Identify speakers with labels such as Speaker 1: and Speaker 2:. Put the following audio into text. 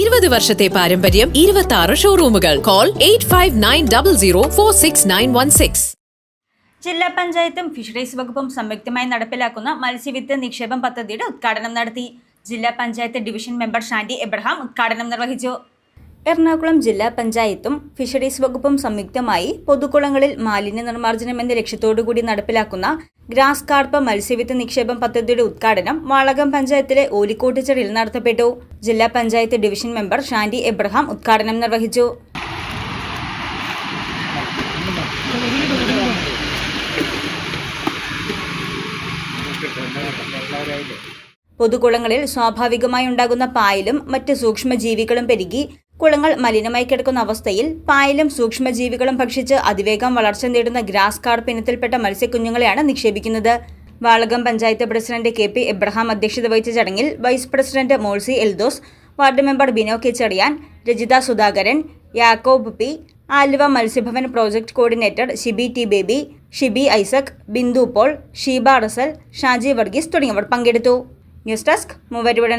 Speaker 1: ഇരുപത് വർഷത്തെ പാരമ്പര്യം ഇരുപത്തി ആറ് ഷോറൂമുകൾ call eight five nine double zero four six nine one six
Speaker 2: ജില്ലാ പഞ്ചായത്തും ഫിഷറീസ് വകുപ്പും സംയുക്തമായി നടപ്പിലാക്കുന്ന മത്സ്യവിത്ത് നിക്ഷേപം പദ്ധതിയുടെ ഉദ്ഘാടനം നടത്തി. ജില്ലാ പഞ്ചായത്ത് ഡിവിഷൻ മെമ്പർ ഷാൻഡി എബ്രഹാം ഉദ്ഘാടനം നിർവഹിച്ചു. എറണാകുളം ജില്ലാ പഞ്ചായത്തും ഫിഷറീസ് വകുപ്പും സംയുക്തമായി പൊതുകുളങ്ങളിൽ മാലിന്യ നിർമ്മാർജനം എന്ന ലക്ഷ്യത്തോടുകൂടി നടപ്പിലാക്കുന്ന ഗ്രാസ് കാർപ്പ് മത്സ്യവിത്ത് നിക്ഷേപം പദ്ധതിയുടെ ഉദ്ഘാടനം വാളകം പഞ്ചായത്തിലെ ഓലിക്കോട്ടിച്ചടിയിൽ നടത്തപ്പെട്ടു. ജില്ലാ പഞ്ചായത്ത് ഡിവിഷൻ മെമ്പർ ഷാൻഡി എബ്രഹാം ഉദ്ഘാടനം നിർവഹിച്ചു. പൊതുകുളങ്ങളിൽ സ്വാഭാവികമായി ഉണ്ടാകുന്ന പായലും മറ്റ് സൂക്ഷ്മജീവികളും പെരുകി കുളങ്ങൾ മലിനമായി കിടക്കുന്ന അവസ്ഥയിൽ പായലും സൂക്ഷ്മജീവികളും ഭക്ഷിച്ച് അതിവേഗം വളർച്ച നേടുന്ന ഗ്രാസ് കാർപ്പ് ഇനത്തിൽപ്പെട്ട മത്സ്യക്കുഞ്ഞുങ്ങളെയാണ് നിക്ഷേപിക്കുന്നത്. Valakom panchayat president K P Abraham അധ്യക്ഷത വഹിച്ച ചടങ്ങിൽ vice president Molsy Eldhose ward member Bino K Cherian Rajitha Sudhakaran Yakob P Aluva Matsyabhavan project coordinator Shibi T Baby Shibi Isaac Bindu Paul Sheeba Russell Shaji Varghese തുടങ്ങിയവർ പങ്കെടുത്തു. News desk മൂവരുവിടെ